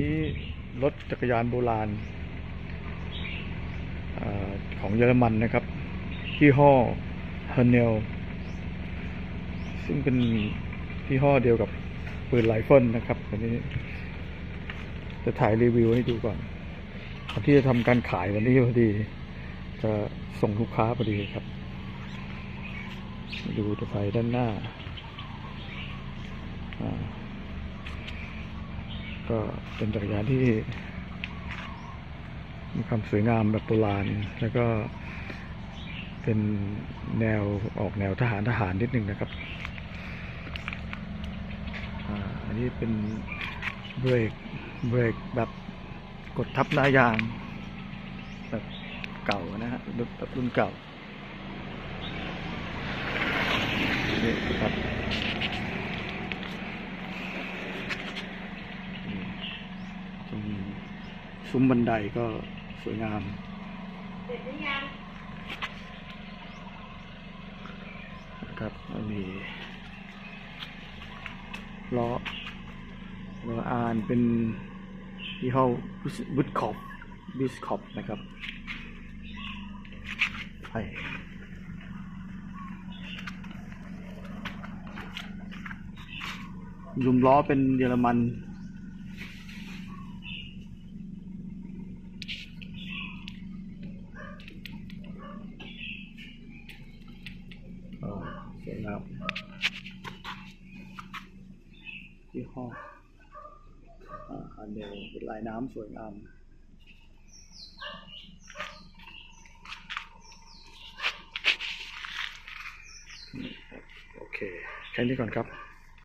นี้รถจักรยานโบราณอของเยอรมันนะครับยี่ห้อเฮเนลซึ่งเป็นยี่ห้อเดียวกับปืนไรเฟิลนะครับอันนี้ จะถ่ายรีวิวให้ดูก่อนก่อนที่จะทำการขายวันนี้พอดี จะส่งลูกค้าพอดีครับ ดูตัวไฟด้านหน้าอ่า ก็เป็นจักรยานที่ มีความสวยงามแบบโบราณ แล้วก็เป็นแนวออกแนวทหารทหารนิดนึงนะครับอันนี้เป็นเบรกเบรกแบบกดทับหน้ายาง แบบเก่านะฮะแบบรุ่นเก่านี่ครับนี่ ตรงซุ้มบันไดก็สวยงามเสร็จหรือยังนะครับแล้วมีล้อล้ออานเป็นยี่ห้อบุตคอปบิสคอปนะครับไฟยุมล้อเป็นเยอรมัน อ่า สวยงามยี่ห้ออ่าอันเดียวเป็นลายน้ำสวยงามโอเค แค่นี้ก่อนครับ